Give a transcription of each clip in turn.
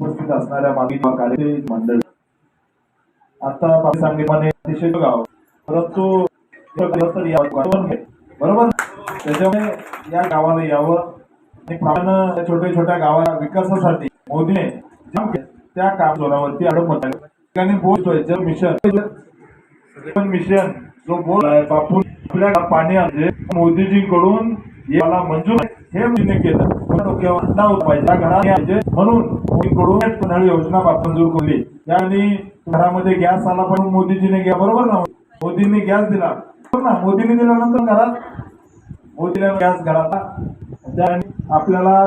उपस्थित असणाऱ्या मागील कार्य मंडळ. आता आपण सांगितल्याने अतिशय गाव परंतु बरोबर? त्याच्यामुळे या गावाला यावं. आणि प्रामुख्यानं छोट्या छोट्या गावाला विकासासाठी मोदीने त्या काम जोरावरती अडवत आहे ठिकाणी बोलतोय जल मिशन मिशन जो बोल आहे बापून आपल्या पाणी आणले. मोदीजींकडून याला मंजूर हे मोदीने केलं. डोक्यावर पाहिजे म्हणून पुन्हा योजना मंजूर केली आणि घरामध्ये गॅस आला पण मोदीजीने घ्या बरोबर ना? मोदींनी गॅस दिला. ना? मोदींनी दिल्यानंतर घरात मोदीला गॅस घराला त्याने आपल्याला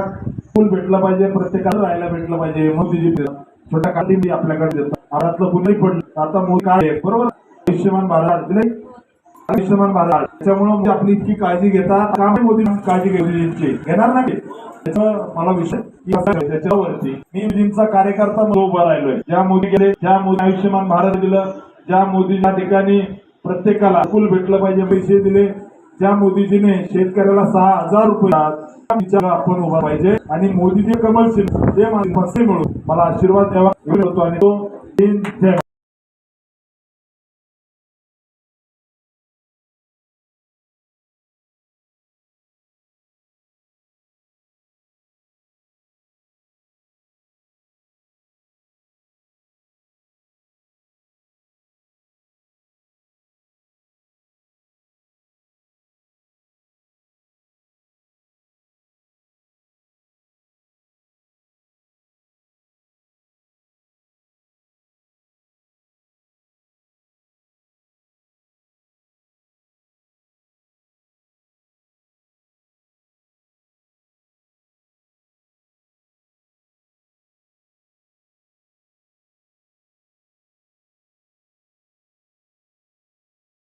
फुल भेटलं पाहिजे प्रत्येकाला राहायला भेटलं पाहिजे मोदीजी दिलं. छोट्या काठी मी आपल्याकडे देतो आरातलं कुणी पडलं आता मोदी काय बरोबर आयुष्यमान भारत दिले आयुष्यमान भारत. त्याच्यामुळे आपली इतकी काळजी घेतात. का मोदी काळजी घेतली घेणार नाही मला विषय त्याच्यावरती. मी मोदींचा कार्यकर्ता उभा राहिलोय. ज्या मोदी गेले ज्या मोदी आयुष्यमान भारत दिलं ज्या मोदी ज्या ठिकाणी प्रत्येकाला फुल भेटलं पाहिजे पैसे दिले ज्या मोदीजीने शेतकऱ्याला सहा हजार रुपये त्या विचाराला आपण उभा पाहिजे. आणि मोदीजी कमल सिंग ते मिळून मला आशीर्वाद द्यावा होतो. आणि तो